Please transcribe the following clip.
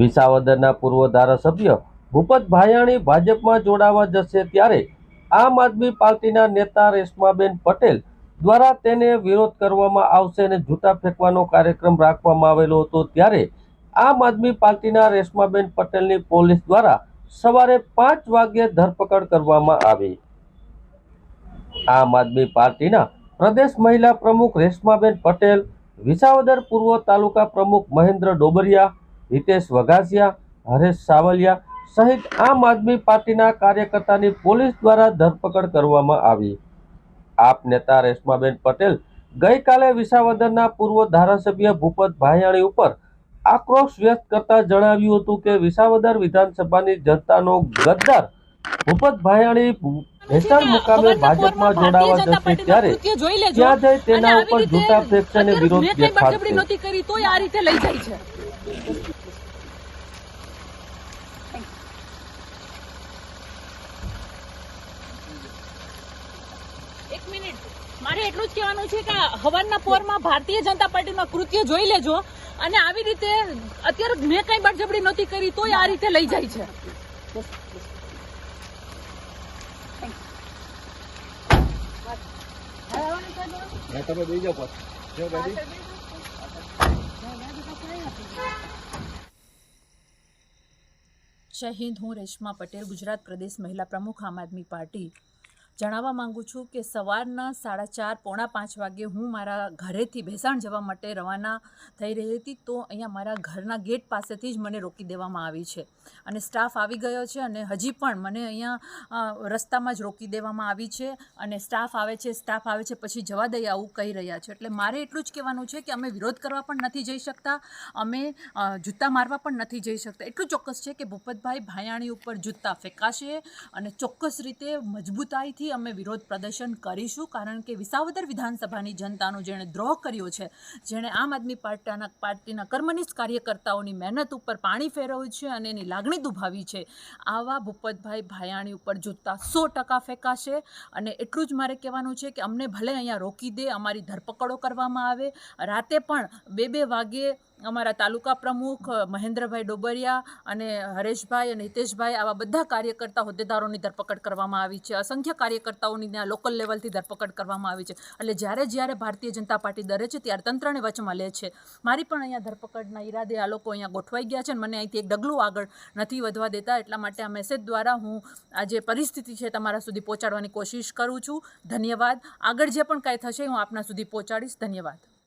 વિસાવદરના પૂર્વ ધારાસભ્ય ભૂપત ભાયાણી ભાજપમાં જોડાવા જશે ત્યારે આમ આદમી પાર્ટીના નેતા રેશમાબેન પટેલ દ્વારા તેને વિરોધ કરવામાં આવશે અને જૂતા ફેંકવાનો કાર્યક્રમ રાખવામાં આવેલો હતો ત્યારે આમ આદમી પાર્ટીના રેશમાબેન પટેલની પોલીસ દ્વારા સવારે પાંચ વાગ્યે ધરપકડ કરવામાં આવી. આમ આદમી પાર્ટીના પ્રદેશ મહિલા પ્રમુખ રેશમાબેન પટેલ, વિસાવદર પૂર્વ તાલુકા પ્રમુખ મહેન્દ્ર ડોબરિયા હિતેશ વઘાસિયા હરેશ સાવલિયા સહિત આમ આદમી પાર્ટીના કાર્યકર્તાની પોલીસ દ્વારા ધરપકડ કરવામાં આવી. આપ નેતા રેશમાબેન પટેલ ગઈકાલે વિસાવદરના પૂર્વ ધારાસભ્ય ભૂપત ભાયાણી ઉપર આક્રોશ વ્યક્ત કરતા જણાવ્યું હતું કે વિસાવદર વિધાનસભાની જનતાનો ગદ્દાર ભૂપત ભાયાણી ભેસાણ મુકામે ભાજપમાં જોડાવા જશે ત્યારે ત્યાં જઈ તેના ઉપર જૂતા ફેંકશે વિરોધ દેખાડશે. બળજબરી નહોતી કરી તોય આ રીતે લઈ જાય છે એક મિનિટ. મારે એટલું જ કહેવાનું છે કે હવનના પોરમાં ભારતીય જનતા પાર્ટીમાં કૃત્ય જોઈ લેજો અને આવી રીતે અત્યારે મેં કઈ બળજબડી નહોતી કરી તોય આ રીતે લઈ જાય છે. જય હિન્દ હું રેશમા પટેલ, ગુજરાત પ્રદેશ મહિલા પ્રમુખ આમ આદમી પાર્ટી. જણાવવા માગું છું કે સવારના સાડા ચાર, પોણા પાંચ વાગે હું મારા ઘરેથી ભેસાણ જવા માટે રવાના થઈ રહી હતી, તો અહીંયા મારા ઘરના ગેટ પાસેથી જ મને રોકી દેવામાં આવી છે. અને સ્ટાફ આવી ગયો છે અને હજી પણ મને અહીંયા રસ્તામાં જ રોકી દેવામાં આવી છે અને સ્ટાફ આવે છે, સ્ટાફ આવે છે, પછી જવા દઈએ આવું કહી રહ્યા છે. એટલે મારે એટલું જ કહેવાનું છે કે અમે વિરોધ કરવા પણ નથી જઈ શકતા, અમે જૂતા મારવા પણ નથી જઈ શકતા. એટલું ચોક્કસ છે કે ભૂપતભાઈ ભાયાણી ઉપર જૂતા ફેંકાશે અને ચોક્કસ રીતે મજબૂતાઈથી અમે વિરોધ પ્રદર્શન કરીશું, કારણ કે વિસાવદર વિધાનસભાની જનતાનો જેણે દ્રોહ કર્યો છે, જેણે આમ આદમી પાર્ટીના પાર્ટીના કર્મનિષ્ઠ કાર્યકર્તાઓની મહેનત ઉપર પાણી ફેરવ્યું છે અને એની લાગણી દુભાવી છે. આવા ભૂપતભાઈ ભાયાણી ઉપર જૂતા સો ટકા ફેંકાશે અને એટલું જ મારે કહેવાનું છે કે અમને ભલે અહીંયા રોકી દે, અમારી ધરપકડો કરવામાં આવે, રાતે પણ બે બે વાગે અમારા તાલુકા પ્રમુખ મહેન્દ્રભાઈ ડોબરિયા અને હરેશભાઈ અને હિતેશભાઈ આવા બધા કાર્યકર્તા હોદ્દેદારોની ધરપકડ કરવામાં આવી છે. અસંખ્ય કાર્યકર્તાઓની ત્યાં લોકલ લેવલથી ધરપકડ કરવામાં આવી છે. એટલે જ્યારે જ્યારે ભારતીય જનતા પાર્ટી ડરે છે, ત્યારે તંત્રને વચમાં લે છે. મારી પણ અહીંયા ધરપકડના ઈરાદે આ લોકો અહીંયા ગોઠવાઈ ગયા છે અને મને અહીંથી એક ડગલું આગળ નથી વધવા દેતા. એટલા માટે આ મેસેજ દ્વારા હું આ જે પરિસ્થિતિ છે તમારા સુધી પહોંચાડવાની કોશિશ કરું છું. ધન્યવાદ. આગળ જે પણ કાંઈ થશે, હું આપના સુધી પહોંચાડીશ. ધન્યવાદ.